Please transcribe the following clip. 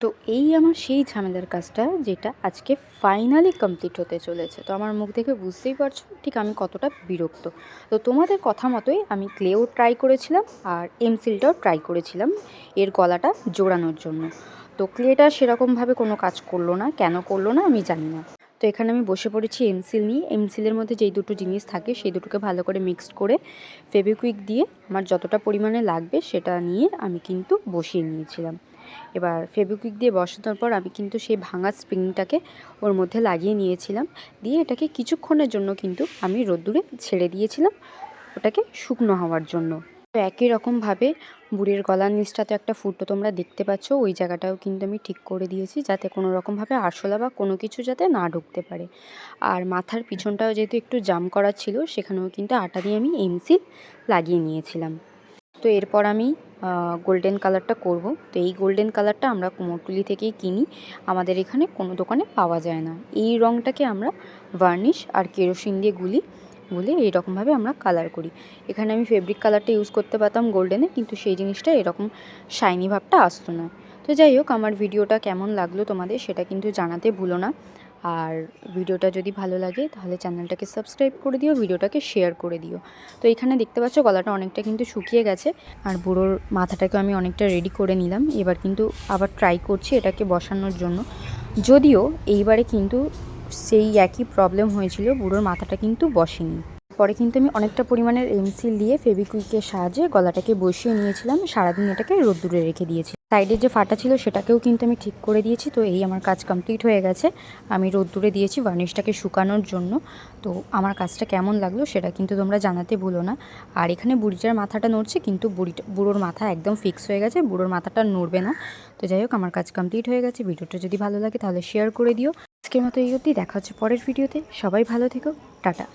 তো এই আমার সেই ঝামেলার কাজটা যেটা আজকে ফাইনালি কমপ্লিট হতে চলেছে। তো আমার মুখ দেখে বুঝতেই পারছ ঠিক আমি কতটা বিরক্ত। তো তোমাদের কথা মতোই আমি ক্লেও ট্রাই করেছিলাম আর এমসিলটাও ট্রাই করেছিলাম এর গলাটা জোড়ানোর জন্য। তো ক্লেটা সেরকমভাবে কোনো কাজ করল না, কেন করল না আমি জানি না। তো এখানে আমি বসে পড়েছি এমসিল নিয়ে। এমসিলের মধ্যে যেই দুটো জিনিস থাকে সেই দুটোকে ভালো করে মিক্সড করে ফেবিকুইক দিয়ে আমার যতটা পরিমাণে লাগবে সেটা নিয়ে আমি কিন্তু বসিয়ে নিয়েছিলাম। এবার ফেবিকুইক দিয়ে বসানোর পর আমি কিন্তু সেই ভাঙা স্প্রিংটাকে ওর মধ্যে লাগিয়ে নিয়েছিলাম। দিয়ে এটাকে কিছুক্ষণের জন্য কিন্তু আমি রোদ্দুরে ছেড়ে দিয়েছিলাম ওটাকে শুকনো হওয়ার জন্য। তো একই রকমভাবে বুড়ির গলার নিচটাতে একটা ফুটো তোমরা দেখতে পাচ্ছ, ওই জায়গাটাও কিন্তু আমি ঠিক করে দিয়েছি যাতে কোনো রকমভাবে আরশোলা বা কোনো কিছু যাতে না ঢুকতে পারে। আর মাথার পিছনটাও যেহেতু একটু জাম করা ছিল, সেখানেও কিন্তু আটা দিয়ে আমি এমসিল লাগিয়ে নিয়েছিলাম। তো এরপর আমি গোল্ডেন কালারটা করব। তো এই গোল্ডেন কালারটা আমরা কুমোরটুলি থেকেই কিনি। আমাদের এখানে কোনো দোকানে পাওয়া যায় না। এই রঙটাকে আমরা ভার্নিশ আর কেরোসিন দিয়ে গুলি, গুলে এইরকমভাবে আমরা কালার করি। এখানে আমি ফেব্রিক কালারটা ইউজ করতে পারতাম গোল্ডেনে কিন্তু সেই জিনিসটা এরকম শাইনি ভাবটা আসতো না। তো যাই হোক, আমার ভিডিওটা কেমন লাগল তোমাদের সেটা কিন্তু জানাতে ভুলো না। আর ভিডিওটা যদি ভালো লাগে, তাহলে চ্যানেলটাকে সাবস্ক্রাইব করে দিও, ভিডিওটাকে শেয়ার করে দিও। তো এখানে দেখতে পাচ্ছ গলাটা অনেকটা কিন্তু শুকিয়ে গেছে, আর বুড়োর মাথাটাকে আমি অনেকটা রেডি করে নিলাম। এবার কিন্তু আবার ট্রাই করছি এটাকে বসানোর জন্য। যদিও এইবারে কিন্তু সেই একই প্রবলেম হয়েছিল, বুড়োর মাথাটা কিন্তু বসেনি। পরে কিন্তু আমি অনেকটা পরিমাণের এমসিল দিয়ে ফেবিকুইকের সাহায্যে গলাটাকে বসিয়ে নিয়েছিলাম, সারাদিন এটাকে রোদ্দুরে রেখে দিয়েছি সাইডের যে ফাটা ছিল সেটাকেও কিন্তু আমি ঠিক করে দিয়েছি। তো এই আমার কাজ কমপ্লিট হয়ে গেছে। আমি রোদ্দুরে দিয়েছি ভার্নিশটাকে শুকানোর জন্য। তো আমার কাজটা কেমন লাগল সেটা কিন্তু তোমরা জানাতে ভুলো না। আর এখানে বুড়িটার মাথাটা নড়ছে, কিন্তু বুড়িটা, বুড়োর মাথা একদম ফিক্স হয়ে গেছে, বুড়োর মাথাটা নড়বে না। তো যাই হোক, আমার কাজ কমপ্লিট হয়ে গেছে। ভিডিওটা যদি ভালো লাগে তাহলে শেয়ার করে দিও। আজকের মতো এই অবধি, দেখা হচ্ছে পরের ভিডিওতে। সবাই ভালো থেকো। টাটা।